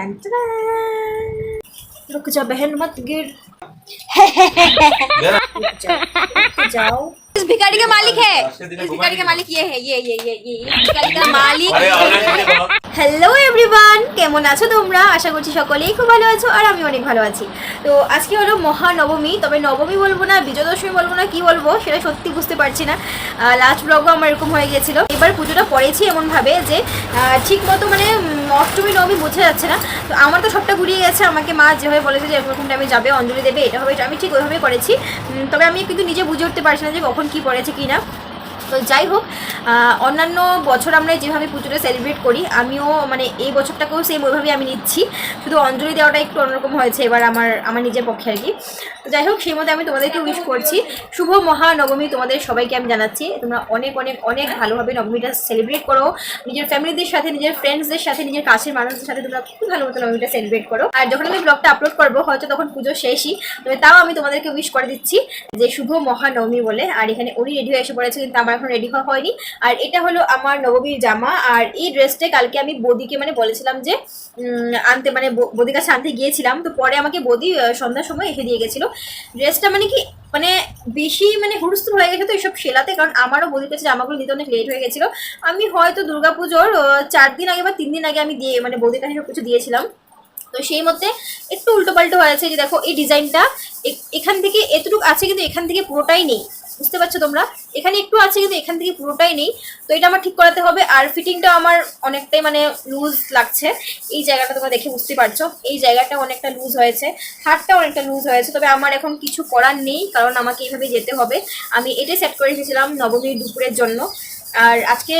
Tan, ta Look at your behind, इस भिखारी का मालिक है इस भिखारी का मालिक ये है ये ये ये ये इस भिखारी का मालिक হ্যালো এভরিওয়ান কেমন আছো তোমরা আশা করছি সকলেই খুব ভালো আছো আর আমি অনেক ভালো আছি তো আজকে হলো মহানবমী তবে নবমী বলবো না বিজয় দশমী বলবো না কি বলবো সেটা সত্যি বুঝতে পারছি না লাস্ট ব্লগও আমার এরকম হয়ে গেছিল এবার পুজোটা পড়েছি এমনভাবে যে আহ, ঠিক মতো মানে উম, অষ্টমী নবমী বোঝা যাচ্ছে না তো আমার তো সবটা ঘুরিয়ে গেছে আমাকে মা যেভাবে বলেছে যে এরকম টাইমে যাবে অঞ্জলি দেবে এটা হবে এটা আমি ঠিক ওইভাবেই করেছি উম, তবে আমি কিন্তু নিজে বুঝে উঠতে পারছি না যে কখন কি পড়েছে কি না? তো যাই হোক অন্যান্য বছর আমরা যেভাবে পুজোটা সেলিব্রেট করি, আমিও মানে এই বছরটাকেও সেম ওইভাবেই আমি নিচ্ছি। শুধু অঞ্জলি দেওয়াটা একটু অন্যরকম হয়েছে এবার আমার আমার নিজের পক্ষে আর কি। যাই হোক, সেই মধ্যে আমি তোমাদেরকে উইশ করছি। শুভ মহানবমী তোমাদের সবাইকে আমি জানাচ্ছি। তোমরা অনেক অনেক অনেক ভালোভাবে নবমীটা সেলিব্রেট করো। নিজের ফ্যামিলিদের সাথে, নিজের ফ্রেন্ডসদের সাথে, নিজের কাছের মানুষদের সাথে তোমরা খুব ভালো মতো নবমীটা সেলিব্রেট করো। আর যখন আমি ব্লগটা আপলোড করব, হয়তো তখন পুজো শেষই। তবে তাও আমি তোমাদেরকে উইশ করে দিচ্ছি যে শুভ মহানবমী বলে। আর এখানে উনি রেডি হয়ে এসে পড়েছে, কিন্তু আমার এখন রেডি হওয়া হয়নি। আর এটা হলো আমার নবমীর জামা। আর এই ড্রেসটা কালকে আমি বদিকে মানে বলেছিলাম যে আনতে মানে বদির কাছে আনতে গিয়েছিলাম। তো পরে আমাকে বদি সন্ধ্যার সময় এসে দিয়ে গেছিল। ড্রেসটা মানে কি মানে বেশি মানে হুড়স্থুল হয়ে গেছে তো এইসব সেলাতে, কারণ আমারও বলি কাছে জামাগুলো দিতে অনেক লেট হয়ে গেছিল। আমি হয়তো দুর্গাপুজোর চার দিন আগে বা তিন দিন আগে আমি দিয়ে মানে বৌদির কাছে সব কিছু দিয়েছিলাম। তো সেই মধ্যে একটু উল্টো পাল্টো হয়েছে যে দেখো, এই ডিজাইনটা এখান থেকে এতটুকু আছে কিন্তু এখান থেকে পুরোটাই নেই। বুঝতে পারছ তোমরা? এখানে একটু আছে কিন্তু এখান থেকে পুরোটাই নেই। তো এটা আমার ঠিক করাতে হবে আর ফিটিংটা আমার অনেকটাই মানে লুজ লাগছে। এই জায়গাটা তোমরা দেখে বুঝতে পারছ। এই জায়গাটা অনেকটা লুজ হয়েছে। হাতটা অনেকটা লুজ হয়েছে। তবে আমার এখন কিছু করার নেই, কারণ আমাকে এইভাবে যেতে হবে। আমি এটাই সেট করে রেখেছিলাম নবমীর দুপুরের জন্য। আর আজকে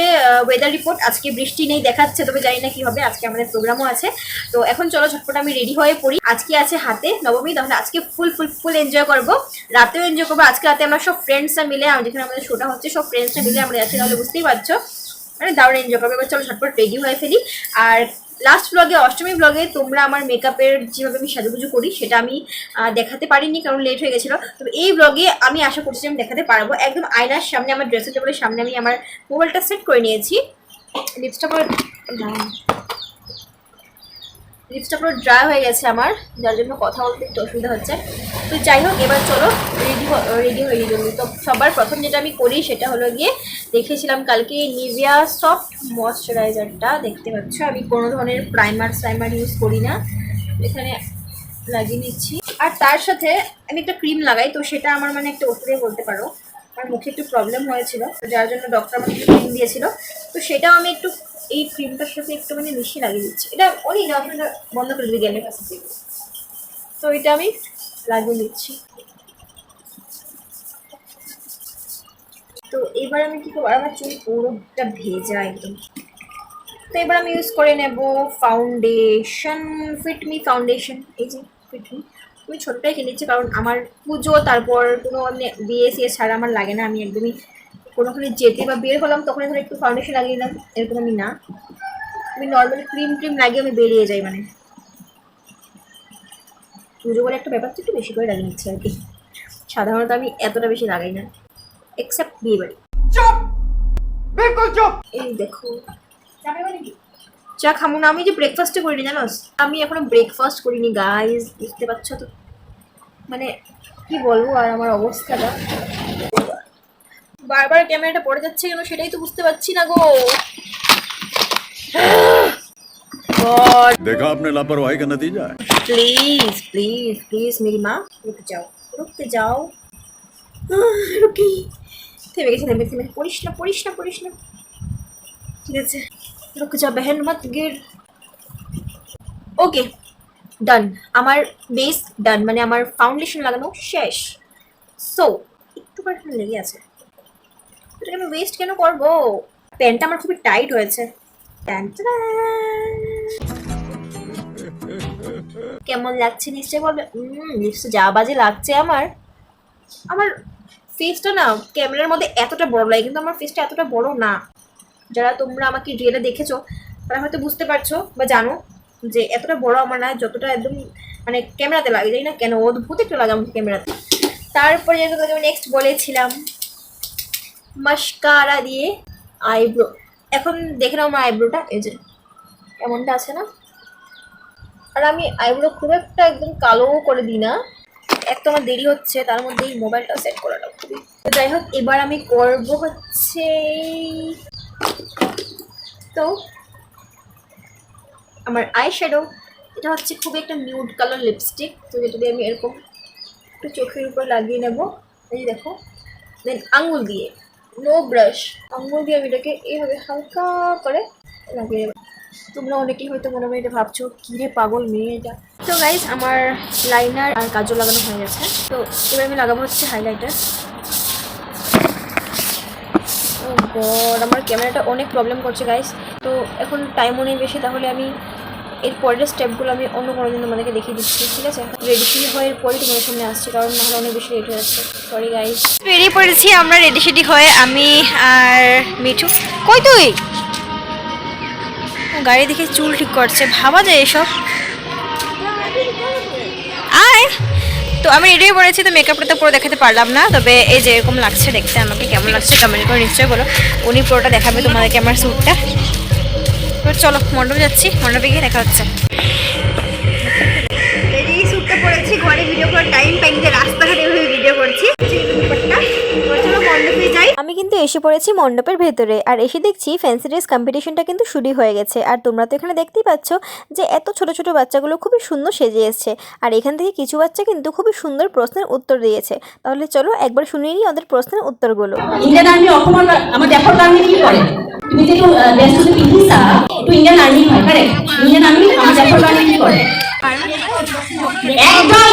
ওয়েদার রিপোর্ট আজকে বৃষ্টি নেই দেখাচ্ছে, তবে জানি না কি হবে, আজকে আমাদের প্রোগ্রামও আছে। তো এখন চলো ঝটপট আমি রেডি হয়ে পড়ি। আজকে আছে হাতে নবমী, তাহলে আজকে ফুল ফুল ফুল এনজয় করব। রাতেও এনজয় করব। আজকে রাতে আমরা সব ফ্রেন্ডসরা মিলে আমি যেখানে আমাদের শোটা হচ্ছে, সব ফ্রেন্ডসরা মিলে আমরা যাচ্ছি, তাহলে বুঝতেই পারছ। মানে দারুণ এনজয় করব। এবার চলো ঝটপট রেডি হয়ে ফেলি। আর লাস্ট ব্লগে অষ্টমী ব্লগে তোমরা আমার মেকআপের যেভাবে আমি সাজুগুজু করি, সেটা আমি দেখাতে পারিনি কারণ লেট হয়ে গেছিল। তবে এই ব্লগে আমি আশা করছি আমি দেখাতে পারব। একদম আয়নার সামনে, আমার ড্রেসের টেবিলের সামনে আমি আমার মোবাইলটা সেট করে নিয়েছি। লিপস্টিক পুরো লিপসটা পুরো ড্রাই হয়ে গেছে আমার, যার জন্য কথা বলতে একটু অসুবিধা হচ্ছে। তো যাই হোক, এবার চলো রেডি রেডি হয়ে জলদি তো সবার প্রথম যেটা আমি করি, সেটা হলো গিয়ে দেখেছিলাম কালকে নিভিয়া সফট ময়শ্চারাইজারটা দেখতে পাচ্ছ। আমি কোনো ধরনের প্রাইমার সাইমার ইউজ করি না। এখানে লাগিয়ে নিচ্ছি। আর তার সাথে আমি একটা ক্রিম লাগাই, তো সেটা আমার মানে একটা ওপরে বলতে পারো। আমার মুখে একটু প্রবলেম হয়েছিল, যার জন্য ডক্টর আমাকে ক্রিম দিয়েছিল। তো সেটাও আমি একটু এই ক্রিমটার সাথে একটু মানে মিশিয়ে লাগিয়ে দিচ্ছি। এটা অনেক আপনারা বন্ধ করে দিবি গেলে কাছে। তো এটা আমি লাগিয়ে নিচ্ছি তো এবার আমি কি করব? আমার চুল পুরোটা ভেজা একদম। তো এবার আমি ইউজ করে নেব ফাউন্ডেশন ফিটমি ফাউন্ডেশন এই যে ফিটমি আমি ছোটোটাই কিনেছি, কারণ আমার পুজো, তারপর কোনো বিয়ে সিয়ে ছাড়া আমার লাগে না, আমি একদমই কোনোখানে যেতে বা বের হলাম তখন ধর একটু ফাউন্ডেশন লাগিয়ে নিলাম এরকম আমি না। আমি নর্মালি ক্রিম ট্রিম লাগিয়ে আমি বেরিয়ে যাই মানে। পুজো বলে একটা ব্যাপার তো একটু বেশি করে লাগিয়ে নিচ্ছি আর কি। সাধারণত আমি এতটা বেশি লাগাই না এক্সেপ্ট বিয়ে বাড়ি। এই দেখো। চা খামো না আমি যে ব্রেকফাস্টে করিনি জানোস? আমি এখনও ব্রেকফাস্ট করিনি গাইজ বুঝতে পারছ তো? মানে কি বলব আর আমার অবস্থাটা? বারবার ক্যামেরাটা পড়ে যাচ্ছে কেন সেটাই তো বুঝতে পারছি না গো गॉड देखा आपने लापरवाही का नतीजा है प्लीज प्लीज प्लीज मेरी माँ रुक जाओ रुक जाओ আহ, রুকি থেমে গেছে থেমে থেমে পড়িস না পড়িস না পড়িস না ঠিক আছে রুক যা বেহেন মত গির ওকে ডান আমার বেস ডান মানে আমার ফাউন্ডেশন লাগানো শেষ সো একটু পার্সেন্ট লেগে আছে এটাকে আমি ওয়েস্ট কেন করব? প্যান্টটা আমার খুবই টাইট হয়েছে। কেমন লাগছে নিশ্চয়ই বলবে? নিশ্চয় যা বাজে লাগছে আমার। আমার ফেসটা না ক্যামেরার মধ্যে এতটা বড় লাগে, কিন্তু আমার ফেসটা এতটা বড় না। যারা তোমরা আমাকে রিয়েলে দেখেছ, তারা হয়তো বুঝতে পারছ বা জানো যে এতটা বড় আমার না, যতটা একদম মানে ক্যামেরাতে লাগে। জানি না কেন, অদ্ভুত একটু লাগে আমাকে ক্যামেরাতে তারপরে যেটা আমি নেক্সট বলেছিলাম মাস্কারা দিয়ে আইব্রো। এখন দেখে নাও আমার আইব্রোটা। এই যে, এমনটা আছে না? আর আমি আইব্রো খুব একটা একদম কালো করে দিই না। এক তো আমার দেরি হচ্ছে, তার মধ্যে এই মোবাইলটা সেট করাটা খুবই তো যাই হোক, এবার আমি করব হচ্ছে তো আমার আই শ্যাডো এটা হচ্ছে খুবই একটা নিউড কালার লিপস্টিক তো যেটা দিয়ে আমি এরকম একটু চোখের উপর লাগিয়ে নেব। এই দেখো দেন আঙুল দিয়ে। নো ব্রাশ আঙুল দিয়ে আমি এটাকে এইভাবে হালকা করে লাগিয়ে নেব তোমরা অনেকেই হয়তো মনে মনে এটা ভাবছ কী রে পাগল মেয়ে এটা তো গাইজ আমার লাইনার আর কাজল লাগানো হয়ে গেছে। তো এবার আমি লাগাবো হচ্ছে হাইলাইটার গড আমার ক্যামেরাটা অনেক প্রবলেম করছে গাইস তো এখন টাইমও নেই বেশি, তাহলে আমি এর পরের স্টেপগুলো আমি অন্য কোনো দিন তোমাদেরকে দেখিয়ে দিচ্ছি, ঠিক আছে? রেডি ফ্রি হয়ে পরেই তোমাদের সামনে আসছি, কারণ নাহলে অনেক বেশি লেট হয়ে যাচ্ছে। সরি গাইস বেরিয়ে পড়েছি, আমরা রেডি সেডি হয়ে আমি আর মিঠু। কই তুই? গাড়ি দেখে চুল ঠিক করছে, ভাবা যায় এসব। আয়! তো আমি রেডি হয়ে পড়েছি, তো মেকআপটা তো পুরো দেখাতে পারলাম না, তবে এই যে এরকম লাগছে দেখতে, আমাকে কেমন লাগছে কমেন্ট করে নিশ্চয় বলো। উনি পুরোটা দেখাবে তোমাদেরকে আমার স্যুটটা তো চলো মণ্ডপে যাচ্ছি, মণ্ডপে গিয়ে দেখা হচ্ছে। এই স্যুটটা পরেছি ঘরে ভিডিও করার টাইম পাইনি রাস্তাঘাটে আমি কিন্তু এসে পড়েছি মণ্ডপের ভেতরে আর এসে দেখছি ফ্যান্সি ড্রেস কম্পিটিশনটা কিন্তু শুরু হয়ে গেছে। আর তোমরা তো এখানে দেখতেই পাচ্ছ যে এত ছোট ছোট বাচ্চাগুলো খুবই সুন্দর সেজে এসছে। আর এখান থেকে কিছু বাচ্চা কিন্তু খুবই সুন্দর প্রশ্নের উত্তর দিয়েছে। তাহলে চলো একবার শুনিয়ে নিই ওদের প্রশ্নের উত্তরগুলো। ইন্ডিয়ান আর্মি কি তুমি যিটো পিন্ধিছা হয় কি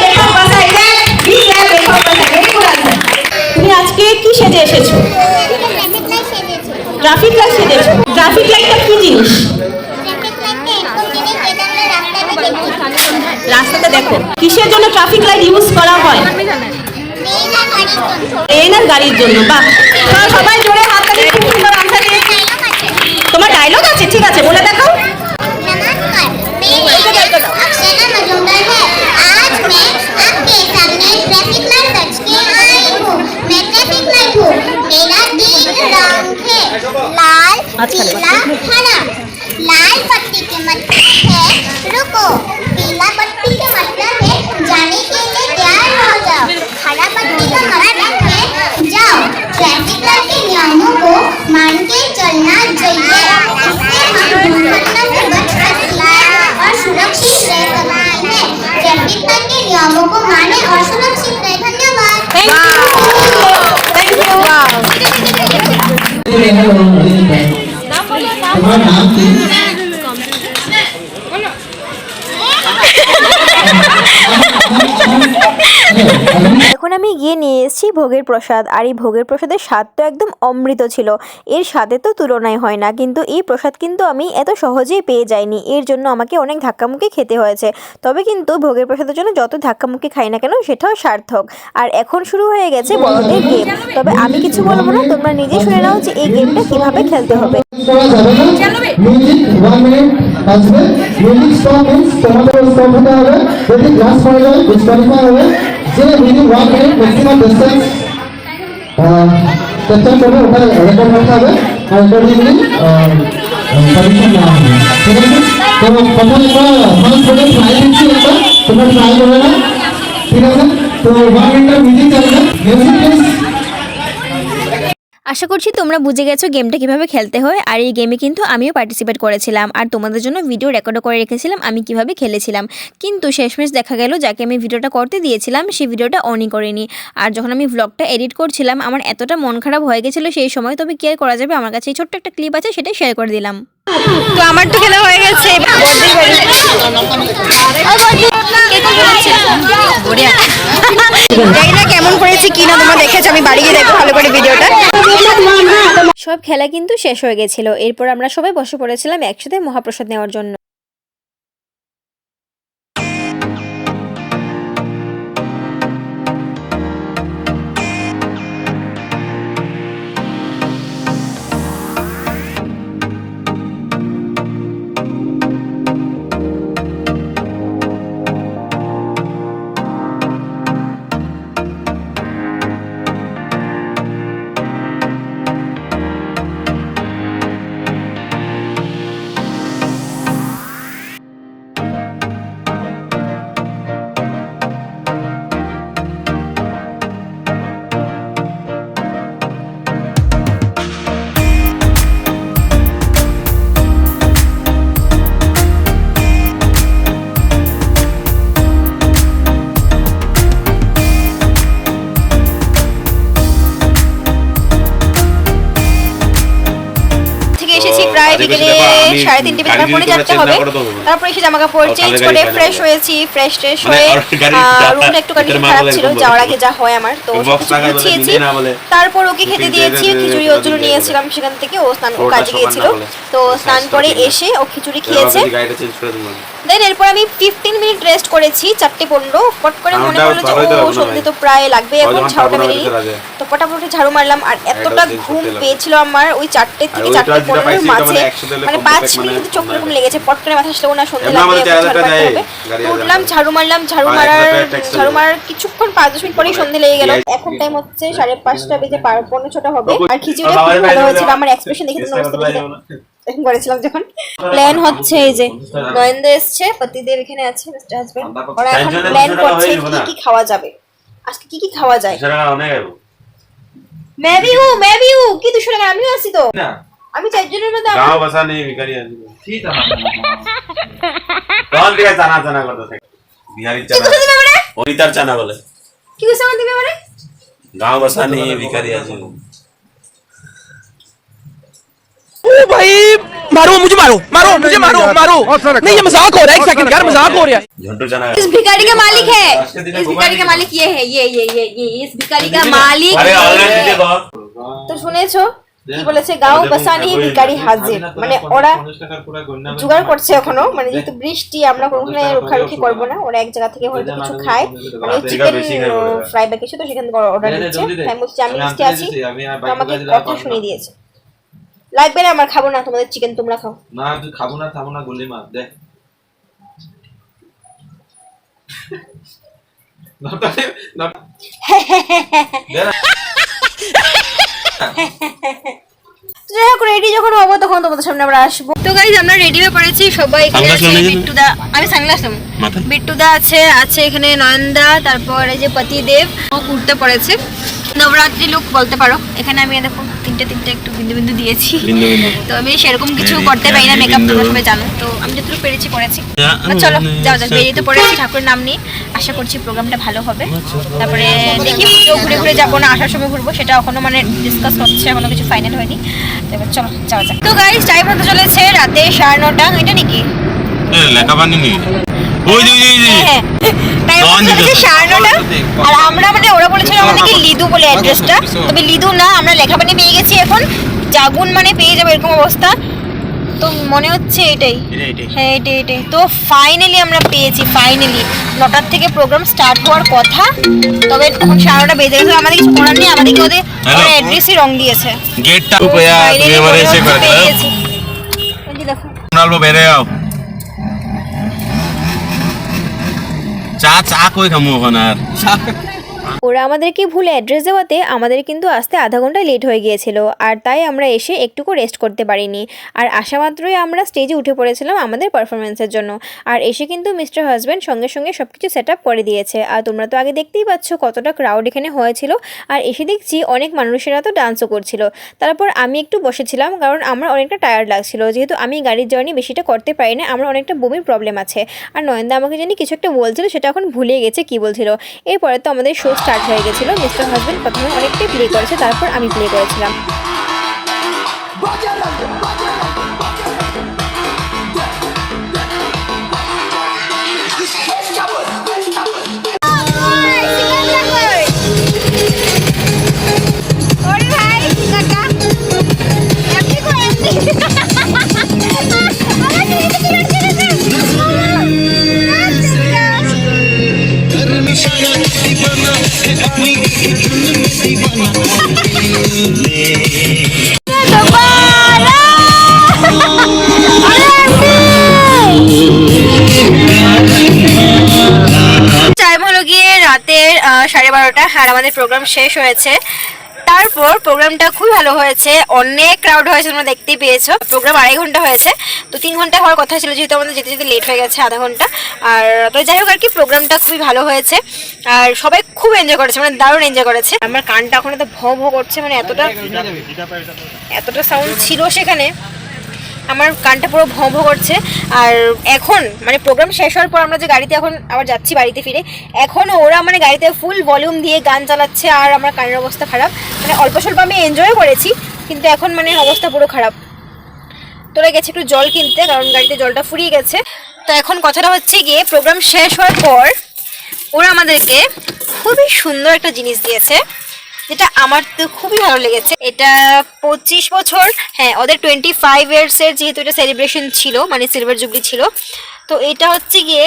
একদম কথা এটা বি ক্লিয়াৰ দেশৰ কথা ভেরি গুড আনসার তুমি আজকে কি সেজে এসেছ? ট্রাফিক লাইট সেজেছো ট্রাফিক লাইটটা কি জিনিস? রাস্তাতে দেখো, কিসের জন্য ট্রাফিক লাইট ইউজ করা হয়? ট্রেন আর গাড়ির জন্য, বাহ। সবাই জোরে হাত তোমার ডায়লগ আছে? ঠিক আছে, বলে দেখাও। लाल पीला हरा। लाल पट्टी के मतलब है। रुको पीला पट्टी के मतलब है जाने के लिए तैयार हो जाओ। हरा पट्टी का मतलब น้ำเขาเรียกน้ำ এসেছি ভোগের প্রসাদ আর এই ভোগের প্রসাদের স্বাদ তো একদম অমৃত ছিল এর স্বাদে তো তুলনায় হয় না কিন্তু এই প্রসাদ কিন্তু আমি এত সহজেই পেয়ে যাইনি এর জন্য আমাকে অনেক ধাক্কামুখি খেতে হয়েছে তবে কিন্তু ভোগের প্রসাদের জন্য যত ধাক্কামুখি খাই না কেন সেটাও সার্থক আর এখন শুরু হয়ে গেছে বড়দের গেম তবে আমি কিছু বলব না তোমরা নিজে শুনে নাও যে এই গেমটা কীভাবে খেলতে হবে না মিউজিক স্টপ মিন্স তোমাদের স্টপ হতে হবে যদি হবে যে within one minute maximum distance capture করবে ওখানে রেকর্ড করতে হবে আর অ্যাকর্ডিংলি পারমিশন নেওয়া হবে ঠিক আছে তো প্রথমে আমরা ফার্স্ট করে ট্রাই দিচ্ছি একটা তোমরা ট্রাই করবে না ঠিক আছে তো ওয়ান মিনিটের মিউজিক চলবে মিউজিক প্লিজ আশা করছি তোমরা বুঝে গেছো গেমটা কীভাবে খেলতে হয় আর এই গেমে কিন্তু আমিও পার্টিসিপেট করেছিলাম। আর তোমাদের জন্য ভিডিও রেকর্ডও করে রেখেছিলাম আমি কীভাবে খেলেছিলাম। কিন্তু শেষমেশ দেখা গেল যাকে আমি ভিডিওটা করতে দিয়েছিলাম সেই ভিডিওটা অনই করিনি। আর যখন আমি ভ্লগটা এডিট করছিলাম আমার এতটা মন খারাপ হয়ে গেছিল সেই সময় তবে কি আর করা যাবে? আমার কাছে এই ছোট্ট একটা ক্লিপ আছে সেটাই শেয়ার করে দিলাম। তো আমার তো খেলা হয়ে গেছে। কেমন করেছি কি না তোমরা দেখেছ, আমি বাড়ি গিয়ে দেখো ভালো করে ভিডিওটা। সব খেলা কিন্তু শেষ হয়ে গেছিল। এরপর আমরা সবাই বসে পড়েছিলাম একসাথে মহাপ্রসাদ নেওয়ার জন্য। বিকেলে সাড়ে তিনটে হবে। তারপরে এসে জামা কাপড় চেঞ্জ করে ফ্রেশ হয়েছি ফ্রেশ ট্রেশ মানে হয়ে রুমটা একটুখানি ভিতরে খারাপ ছিল যাওয়ার আগে যা হয় আমার তো গুছিয়েছি। তারপর ওকে খেতে দিয়েছি খিচুড়ি ওর জন্য নিয়েছিলাম সেখান থেকে ও স্নান কাজে গিয়েছিল। তো স্নান করে এসে ও খিচুড়ি খেয়েছে। দেন এরপর আমি ফিফটিন মিনিট রেস্ট করেছি চারটে পনেরো। পট করে মনে হলো যে ও সন্ধে তো প্রায় লাগবে এখন ঝাড়ুটা মেরে তো পটাপটি ঝাড়ু মারলাম আর এতটা ঘুম পেয়েছিল আমার ওই চারটে থেকে চারটে পনেরোর মাঝে। মানে মানে পাঁচ মানে মিনিট চোখ এরকম লেগেছে পট করে মাথা আসলেও না সন্ধে লাগবে উঠলাম ঝাড়ু মারলাম ঝাড়ু মারার ঝাড়ু মারার কিছুক্ষণ পাঁচ দশ মিনিট পরেই সন্ধে লেগে গেল। এখন টাইম হচ্ছে সাড়ে পাঁচটা বেজে পনেরো ছটা হবে। আর খিচুড়ি ভালো হয়েছিল আমার এক্সপ্রেশন দেখে বুঝতে। এরকম করেছিলাম যখন। প্ল্যান হচ্ছে এই যে নয়নদা এসছে পতিদেব এখানে আছে মিস্টার হাজবেন্ড ওরা এখন প্ল্যান করছে কি কি খাওয়া যাবে। আজকে কি কি খাওয়া যায়? সেটা অনেক আইবো। মেবিউ মেবিউ কি দুশো টাকা? আমিও আছি তো। না। আমি চারজনের মধ্যে গাঁও বাসা নেই ভিখারি আছে। ঠিক আছে। তখন থেকে চানা চানা করতে থাকে। বিহারি কি চানা। অনিতার চানা বলে। কি আমার তুমি আমারে? গাঁও বাসা নেই ভিখারি আছে भाई मारो मुझे मारो मारो मुझे मारो मारो नहीं ये मजाक हो रहा है एक सेकंड यार मजाक हो रहा है ঝন্টু চানা इस भिखारी का मालिक है आज के दिन इस घुमा भिखारी का नहीं मालिक ये है ये ये ये ये इस भिखारी का मालिक আরে ये অনলাইন है। দিতে কর তো শুনেছো কি বলেছে গাঁও বাসানি ভিখারি হাজির মানে ওরা জোগাড় করছে এখনো মানে যেহেতু বৃষ্টি আমরা কোনোখানে রুখারুখি করবো না ওরা এক জায়গা থেকে হয়তো কিছু খায় মানে চিকেন বেশি খায় ওরা। ফ্রাই বা কিছু তো সেখান থেকে অর্ডার দিচ্ছে আমি বলছি আমি লিস্টে আছি তো আমাকে কথা শুনিয়ে দিয়েছে লাগবে না আমার খাব না তোমাদের চিকেন তোমরা খাও। না তুই খাব না খাব না গলি মার দে যাই হোক রেডি যখন হব তখন তোমাদের সামনে আমরা আসব। তো গাইজ আমরা রেডি হয়ে পড়েছি সবাই এখানে আছে বিট্টুদা। আমি সানগ্লাস নেব। বিট্টুদা আছে আছে এখানে নয়নদা তারপর এই যে পতিদেব ও কুর্তে পড়েছে নবরাত্রি লুক বলতে পারো। এখানে আমি দেখো তিনটে তিনটে একটু বিন্দু বিন্দু দিয়েছি। তো আমি সেরকম কিছু করতে পারি না মেকআপ। তোমরা সবাই জানো। তো আমি যতটুকু পেরেছি করেছি চলো আমি যাও যাও বেরিয়ে তো পড়েছি ঠাকুরের নাম নিয়ে। আশা করছি প্রোগ্রামটা ভালো হবে। তারপরে দেখি পুজো ঘুরে ঘুরে যাব না আসার সময় ঘুরবো সেটা এখনও মানে ডিসকাস হচ্ছে এখনও কিছু ফাইনাল হয়নি। তো এবার চলো যাওয়া যাক। তো গাইস টাইম হতে চলেছে রাতে সাড়ে নটা এটা নাকি? এ, লেখা বানি হ্যাঁ নটা আর আমরা মানে ওরা বলেছিল আমাদেরকে লিদু বলে অ্যাড্রেসটা তবে লিদু না আমরা লেখাপানি পেয়ে গেছি এখন। জাগুন মানে পেয়ে যাব এরকম অবস্থা। তো মনে হচ্ছে এটাই। হ্যাঁ এটাই এটাই। তো ফাইনালি আমরা পেয়েছি ফাইনালি নটার থেকে প্রোগ্রাম স্টার্ট হওয়ার কথা। তবে এখন সাড়ে নটা বেজে গেছে আমাদের কিছু করার নেই। আমাদেরকে ওদের? ওরা অ্যাড্রেসই রং দিয়েছে। গেটটা আমারে এসে করে দেখো। নালবো বেরে আও চা চা কই খামু এখন আর? ওরা আমাদেরকে ভুল অ্যাড্রেস দেওয়াতে আমাদের কিন্তু আসতে আধা ঘণ্টা লেট হয়ে গিয়েছিল, আর তাই আমরা এসে একটুকু রেস্ট করতে পারিনি। আর আসা মাত্রই আমরা স্টেজে উঠে পড়েছিলাম আমাদের পারফরমেন্সের জন্য। আর এসে কিন্তু মিস্টার হাজব্যান্ড সঙ্গে সঙ্গে সব কিছু সেট আপ করে দিয়েছে। আর তোমরা তো আগে দেখতেই পাচ্ছ কতটা ক্রাউড এখানে হয়েছিল। আর এসে দেখছি অনেক মানুষেরা তো ডান্সও করছিল। তারপর আমি একটু বসেছিলাম, কারণ আমার অনেকটা টায়ার্ড লাগছিল। যেহেতু আমি গাড়ির জার্নি বেশিটা করতে পারি না, আমার অনেকটা বমির প্রবলেম আছে। আর নয়নদা আমাকে জানি কিছু একটা বলছিল, সেটা এখন ভুলে গেছে কি বলছিল। এরপরে তো আমাদের শো স্টার্ট হয়ে গেছিল মিস্টার হাজবেন্ড প্রথমে অনেকটাই প্লে করেছে তারপর আমি প্লে করেছিলাম। টাইম হলো গিয়ে রাতের সাড়ে বারোটা। আর আমাদের প্রোগ্রাম শেষ হয়েছে। তারপর প্রোগ্রামটা খুব ভালো হয়েছে। অনেক ক্রাউড হয়েছে তোমরা দেখতেই পেয়েছ। প্রোগ্রাম আড়াই ঘণ্টা হয়েছে। তো তিন ঘণ্টা হওয়ার কথা ছিল যেহেতু আমাদের যেতে যেতে লেট হয়ে গেছে আধা ঘণ্টা। আর তো যাই হোক আর কি প্রোগ্রামটা খুবই ভালো হয়েছে। আর সবাই খুব এনজয় করেছে মানে দারুণ এনজয় করেছে। আমার কানটা এখন তো ভ ভ করছে মানে এতটা এতটা সাউন্ড ছিল সেখানে। আমার কানটা পুরো ভঁ ভঁ করছে। আর এখন মানে প্রোগ্রাম শেষ হওয়ার পর আমরা যে গাড়িতে এখন আবার যাচ্ছি বাড়িতে ফিরে এখনও ওরা মানে গাড়িতে ফুল ভলিউম দিয়ে গান চালাচ্ছে আর আমার কানের অবস্থা খারাপ। মানে অল্প স্বল্প আমি এনজয় করেছি, কিন্তু এখন মানে অবস্থা পুরো খারাপ। তোরা গেছে একটু জল কিনতে, কারণ গাড়িতে জলটা ফুরিয়ে গেছে। তো এখন কথাটা হচ্ছে গিয়ে প্রোগ্রাম শেষ হওয়ার পর ওরা আমাদেরকে খুবই সুন্দর একটা জিনিস দিয়েছে। যেটা আমার তো খুবই ভালো লেগেছে। এটা পঁচিশ বছর হ্যাঁ ওদের টোয়েন্টি ফাইভ ইয়ার্সের যেহেতু এটা সেলিব্রেশন ছিল মানে সিলভার জুবলি ছিল। তো এটা হচ্ছে গিয়ে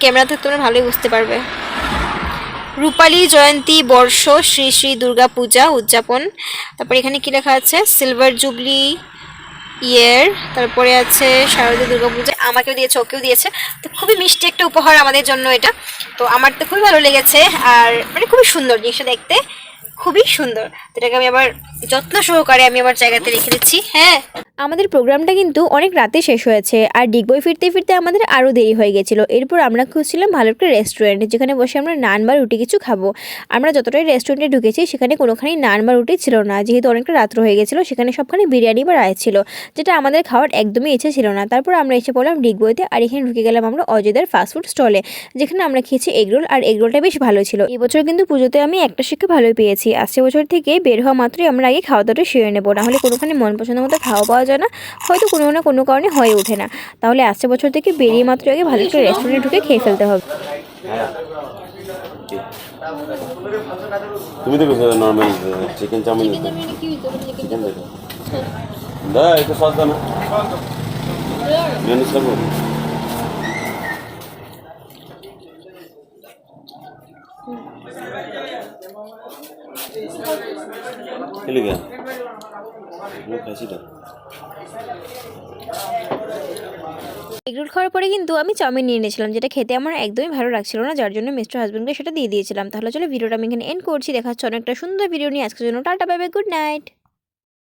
ক্যামেরাতে তোমরা ভালোই বুঝতে পারবে। রূপালী জয়ন্তী বর্ষ, শ্রী শ্রী দুর্গা পূজা উদযাপন। তারপর এখানে কি লেখা আছে? সিলভার জুবলি ইয়ের তারপরে আছে শারদীয় দুর্গা পূজা, আমাকেও দিয়েছে, ওকেও দিয়েছে। তো খুবই মিষ্টি একটা উপহার আমাদের জন্য এটা। তো আমার তো খুবই ভালো লেগেছে, আর মানে খুবই সুন্দর জিনিসটা দেখতে। খুবই সুন্দর। এটাকে আমি আবার যত্ন সহকারে আমি আমার জায়গাতে রেখে দিচ্ছি। হ্যাঁ? আমাদের প্রোগ্রামটা কিন্তু অনেক রাতে শেষ হয়েছে। আর ডিগবই ফিরতে ফিরতে আমাদের আরও দেরি হয়ে গেছিল। এরপর আমরা খুঁজছিলাম ভালো একটা রেস্টুরেন্ট যেখানে বসে আমরা নান বা রুটি কিছু খাব। আমরা যতটাই রেস্টুরেন্টে ঢুকেছি, সেখানে কোনোখানেই নান বা রুটি ছিল না। যেহেতু অনেকটা রাত্র হয়ে গেছিল, সেখানে সবখানে বিরিয়ানি বা রায় ছিল, যেটা আমাদের খাওয়ার একদমই ইচ্ছে ছিল না। তারপর আমরা এসে পড়লাম ডিগবইতে আর এখানে ঢুকে গেলাম আমরা অজয়দার ফাস্টফুড স্টলে যেখানে আমরা খেয়েছি এগরোল আর এগরোলটা বেশ ভালো ছিল। এবছর কিন্তু পুজোতে আমি একটা শিক্ষা ভালোই পেয়েছি। আসছে বছর থেকে বের হওয়া মাত্রই আমরা আগে খাওয়া দাওয়াটা সেরে নেব। না হলে কোনোখানে মন পছন্দ মতো খাওয়া পাওয়া যায় না, হয়তো কোনো না কোনো কারণে হয়ে ওঠে না। তাহলে আসছে বছর থেকে বেরিয়ে মাত্র আগে ভালো একটা রেস্টুরেন্টে ঢুকে খেয়ে ফেলতে হবে। তুমি তো নর্মাল চিকেন চাউমিন চিকেন দেখো। দা একটু সস দাও না মেনুস লাগবো খেলে গা খাইছি তো। এগরোল খাওয়ার পরে কিন্তু আমি চাউমিন নিয়ে নিয়েছিলাম যেটা খেতে আমার একদমই ভালো লাগছিল না, যার জন্য মিস্টার হাজবেন্ডকে সেটা দিয়ে দিয়েছিলাম। তাহলে চলো ভিডিওটা আমি এখানে এন্ড করছি, দেখাচ্ছি অনেকটা সুন্দর ভিডিও নিয়ে। আজকের জন্য টাটা বাই গুড নাইট